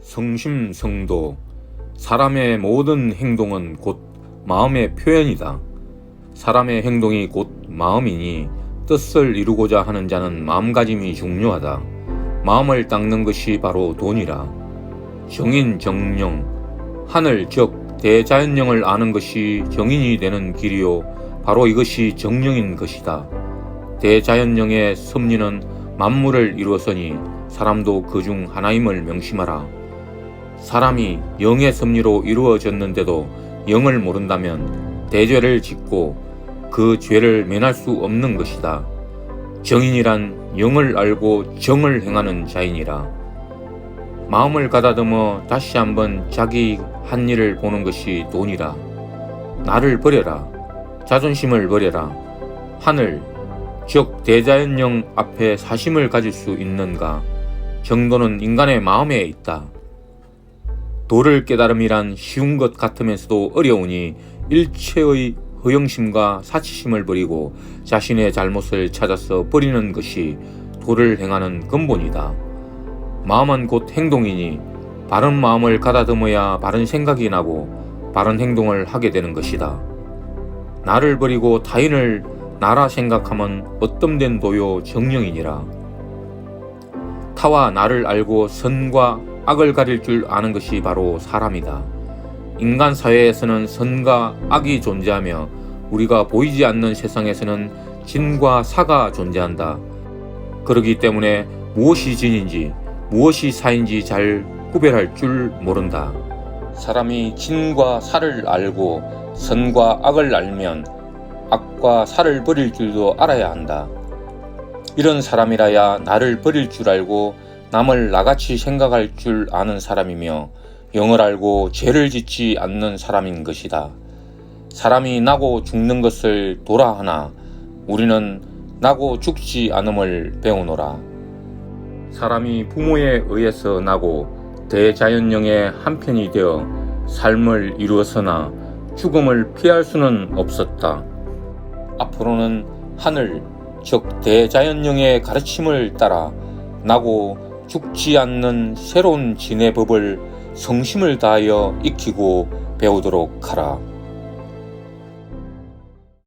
성심 성도 사람의 모든 행동은 곧 마음의 표현이다. 사람의 행동이 곧 마음이니 뜻을 이루고자 하는 자는 마음가짐이 중요하다. 마음을 닦는 것이 바로 돈이라. 정인 정령 하늘 즉 대자연령을 아는 것이 정인이 되는 길이요 바로 이것이 정령인 것이다. 대자연령의 섭리는 만물을 이루었으니 사람도 그 중 하나임을 명심하라. 사람이 영의 섭리로 이루어졌는데도 영을 모른다면 대죄를 짓고 그 죄를 면할 수 없는 것이다. 정인이란 영을 알고 정을 행하는 자이니라. 마음을 가다듬어 다시 한번 자기 한 일을 보는 것이 돈이라. 나를 버려라. 자존심을 버려라. 하늘, 즉 대자연령 앞에 사심을 가질 수 있는가? 정도는 인간의 마음에 있다. 도를 깨달음이란 쉬운 것 같으면서도 어려우니 일체의 허영심과 사치심을 버리고 자신의 잘못을 찾아서 버리는 것이 도를 행하는 근본이다. 마음은 곧 행동이니 바른 마음을 가다듬어야 바른 생각이 나고 바른 행동을 하게 되는 것이다. 나를 버리고 타인을 나라 생각하면 어떤 도요 정령이니라. 타와 나를 알고 선과 악을 가릴 줄 아는 것이 바로 사람이다. 인간 사회에서는 선과 악이 존재하며 우리가 보이지 않는 세상에서는 진과 사가 존재한다. 그러기 때문에 무엇이 진인지 무엇이 사인지 잘 구별할 줄 모른다. 사람이 진과 사를 알고 선과 악을 알면 악과 사를 버릴 줄도 알아야 한다. 이런 사람이라야 나를 버릴 줄 알고 남을 나같이 생각할 줄 아는 사람이며 영을 알고 죄를 짓지 않는 사람인 것이다. 사람이 나고 죽는 것을 도라 하나 우리는 나고 죽지 않음을 배우노라. 사람이 부모에 의해서 나고 대자연령의 한편이 되어 삶을 이루었으나 죽음을 피할 수는 없었다. 앞으로는 하늘, 즉 대자연령의 가르침을 따라 나고 죽지 않는 새로운 진의 법을 성심을 다하여 익히고 배우도록 하라.